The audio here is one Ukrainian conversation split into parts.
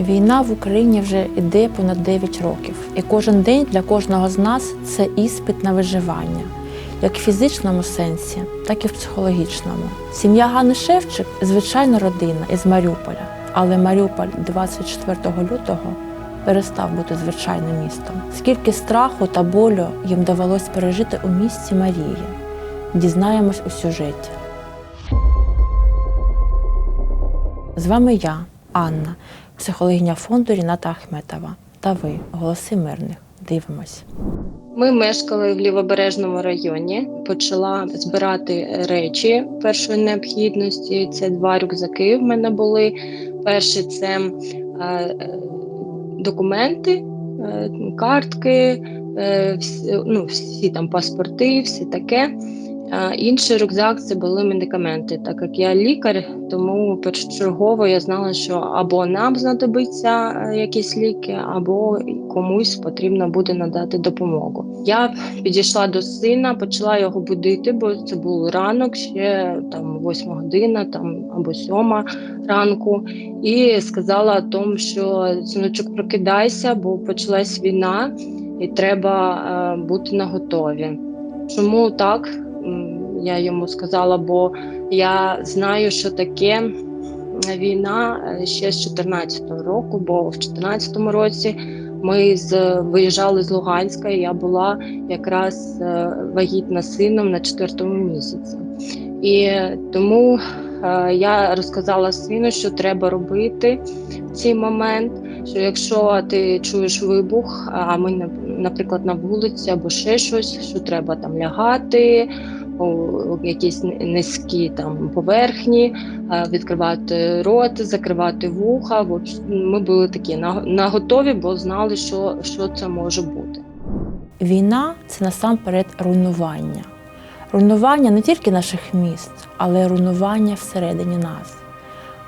Війна в Україні вже йде понад 9 років, і кожен день для кожного з нас це іспит на виживання, як в фізичному сенсі, так і в психологічному. Сім'я Гани Шевчик звичайна родина із Маріуполя, але Маріуполь 24 лютого перестав бути звичайним містом. Скільки страху та болю їм довелось пережити у місті Марії, дізнаємось у сюжеті. З вами я, Анна, психологиня фонду Ріната Ахметова. Та ви, голоси мирних. Дивимось. Ми мешкали в лівобережному районі. Почала збирати речі першої необхідності. Це два рюкзаки в мене були. Перший це е, документи, е, картки, е, всі, ну, всі там паспорти, все таке. Інший рюкзак це були медикаменти. Так як я лікар, тому першочергово я знала, що або нам знадобиться е, якісь ліки, або комусь потрібно буде надати допомогу. Я підійшла до сина, почала його будити, бо це був ранок, ще там восьма година, там або сьома ранку, і сказала тому, що синочок, прокидайся, бо почалась війна, і треба е, бути наготові. Чому так? Я йому сказала, бо я знаю, що таке війна е, ще з 14-го року, бо в 14-му році ми з виїжджали з Луганська, і я була якраз е, вагітна сином на четвертому місяці. І тому е, я розказала сину, що треба робити в цей момент. Що якщо ти чуєш вибух, а ми на- наприклад на вулиці або ще щось, що треба там лягати якісь низькі там поверхні, е, відкривати рот, закривати вуха. В Ми були такі на готові, бо знали, що, що це може бути. Війна це насамперед руйнування. Руйнування не тільки наших міст, але й руйнування всередині нас.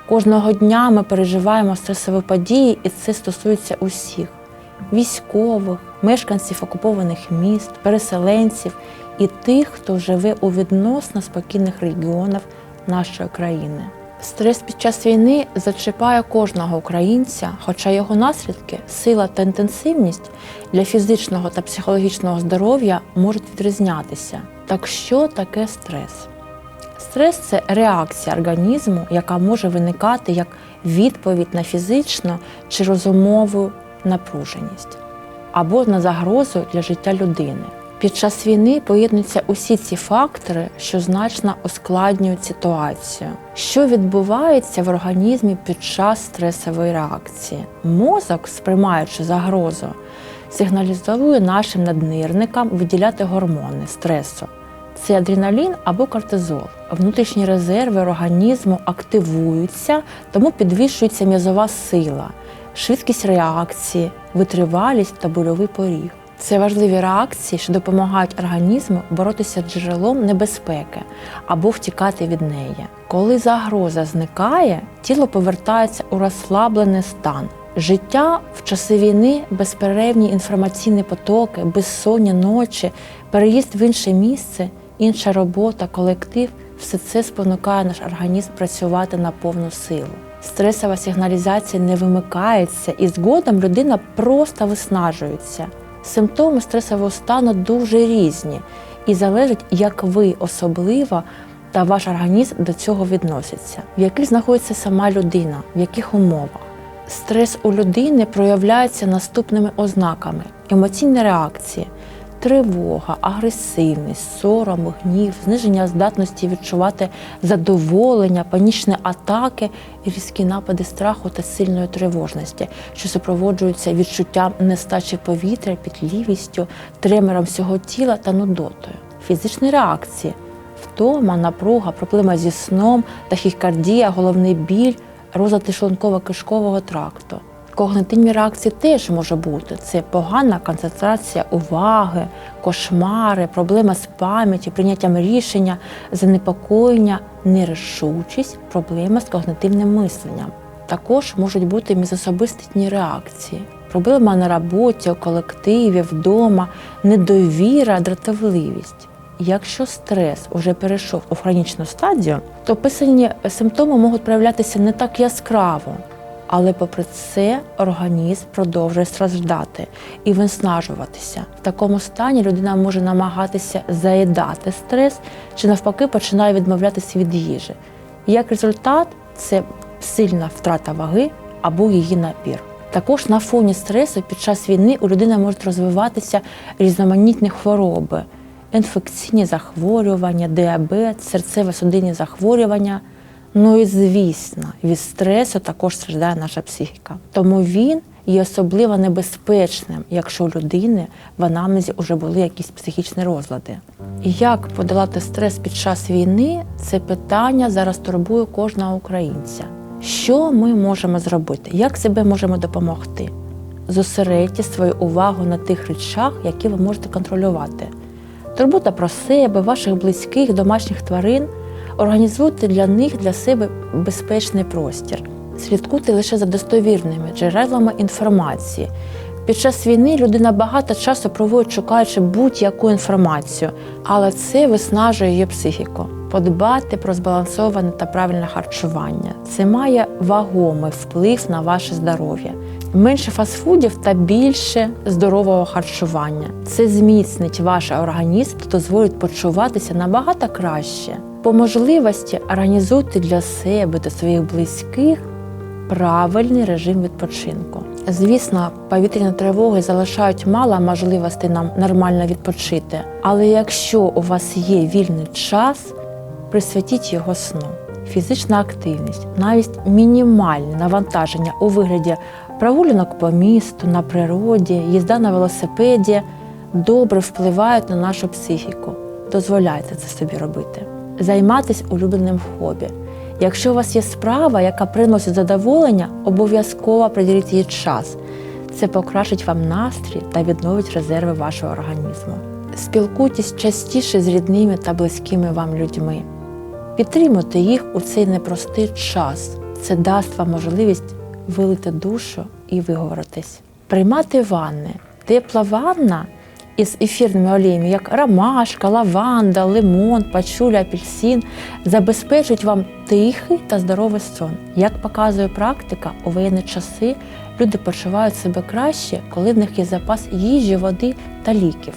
Кожного дня ми переживаємо стресові події, і це стосується усіх військових, мешканців окупованих міст, переселенців і тих, хто живе у відносно спокійних регіонах нашої країни. Стрес під час війни зачіпає кожного українця, хоча його наслідки, сила та інтенсивність для фізичного та психологічного здоров'я можуть відрізнятися. Так що таке стрес? Стрес це реакція організму, яка може виникати як відповідь на фізичну чи розумову напруженість або на загрозу для життя людини. Під час війни поєднуються усі ці фактори, що значно ускладнюють ситуацію. Що відбувається в організмі під час стресової реакції? Мозок, сприймаючи загрозу, сигналізує нашим наднирникам виділяти гормони стресу. Це адреналін або кортизол. Внутрішні резерви організму активуються, тому підвищується м'язова сила, швидкість реакції, витривалість та больовий поріг. Це важливі реакції, що допомагають організму боротися з джерелом небезпеки або втікати від неї. Коли загроза зникає, тіло повертається у розслаблений стан. Життя в часи війни, безперервні інформаційні потоки, безсонні ночі, переїзд в інше місце, інша робота, колектив все це спонукає наш організм працювати на повну силу. Стресова сигналізація не вимикається, і згодом людина просто виснажується. Симптоми стресового стану дуже різні і залежить, як ви особливо та ваш організм до цього відноситься, в яких знаходиться сама людина, в яких умовах. Стрес у людини проявляється наступними ознаками: емоційні реакції, тривога, агресивність, сором, гнів, зниження здатності відчувати задоволення, панічні атаки, різкі напади страху та сильної тривожності, що супроводжуються відчуттям нестачі повітря, підлівістю, тремором всього тіла та нудотою. Фізичні реакції втома, напруга, проблема зі сном, тахікардія, головний біль, розлад шлунково-кишкового тракту. Когнитивні реакції теж може бути. Це погана концентрація уваги, кошмари, проблема з пам'яттю, прийняттям рішення, занепокоєння, нерішучість, проблема з когнитивним мисленням. Також можуть бути міжособистісні реакції. Проблема на роботі, у колективі, вдома, недовіра, дратівливість. Якщо стрес уже перейшов у хронічну стадію, то описані симптоми можуть проявлятися не так яскраво, Але попри це організм продовжує страждати і виснажуватися. В такому стані людина може намагатися заїдати стрес чи навпаки починає відмовлятися від їжі. Як результат, це сильна втрата ваги або її напір. Також на фоні стресу під час війни у людини можуть розвиватися різноманітні хвороби, інфекційні захворювання, діабет, серцево-судинні захворювання. Ну і звісно, від стресу також страждає наша психіка. Тому він є особливо небезпечним, якщо у людини в анамнезі вже були якісь психічні розлади. Як подолати стрес під час війни це питання зараз турбує кожного українця. Що ми можемо зробити? Як себе можемо допомогти? Зосередьте свою увагу на тих речах, які ви можете контролювати. Турбота про себе, ваших близьких, домашніх тварин. Організуйте для них для себе безпечний простір. Слідкуйте лише за достовірними джерелами інформації. Під час війни людина багато часу проводить, шукаючи будь-яку інформацію, але це виснажує її психіку. Подбати про збалансоване та правильне харчування. Це має вагомий вплив на ваше здоров'я. Менше фастфудів та більше здорового харчування. Це зміцнить ваш організм та дозволить почуватися набагато краще. По можливості організуйте для себе та своїх близьких правильний режим відпочинку. Звісно, повітряні тривоги залишають мало можливостей нам нормально відпочити, але якщо у вас є вільний час, присвятіть його сну. Фізична активність, навіть мінімальне навантаження у вигляді прогулянок по місту, на природі, їзда на велосипеді добре впливають на нашу психіку. Дозволяйте це собі робити. Займатися улюбленим хобі. Якщо у вас є справа, яка приносить задоволення, обов'язково приділіть їй час. Це покращить вам настрій та відновить резерви вашого організму. Спілкуйтесь частіше з рідними та близькими вам людьми. Підтримуйте їх у цей непростий час. Це дасть вам можливість вилити душу і виговоритись. Приймати ванни. Тепла ванна із ефірними оліями, як ромашка, лаванда, лимон, пачуля, апельсин, забезпечують вам тихий та здоровий сон. Як показує практика, у воєнні часи люди почувають себе краще, коли в них є запас їжі, води та ліків.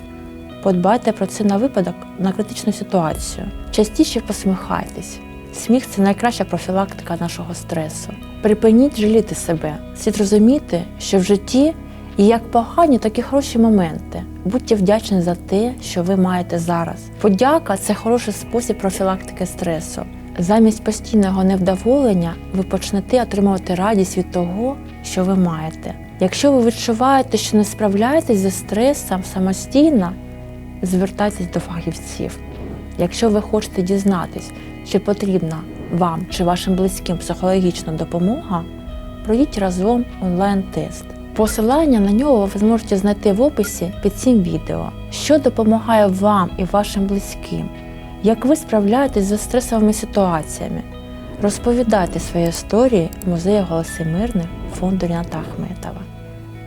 Подбайте про це на випадок на критичну ситуацію. Частіше посміхайтесь. Сміх це найкраща профілактика нашого стресу. Припиніть жаліти себе. Слід розуміти, що в житті є як погані, так і хороші моменти. Будьте вдячні за те, що ви маєте зараз. Подяка це хороший спосіб профілактики стресу. Замість постійного невдоволення ви почнете отримувати радість від того, що ви маєте. Якщо ви відчуваєте, що не справляєтесь зі стресом самостійно, звертайтесь до фахівців. Якщо ви хочете дізнатись, чи потрібна вам чи вашим близьким психологічна допомога, пройдіть разом онлайн-тест. Посилання на нього ви зможете знайти в описі під цим відео, що допомагає вам і вашим близьким, як ви справляєтесь зі стресовими ситуаціями. Розповідайте свої історії в музеї Голоси Мирних фонду Ріната Ахметова.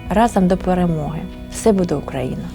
Разом до перемоги! Все буде Україна!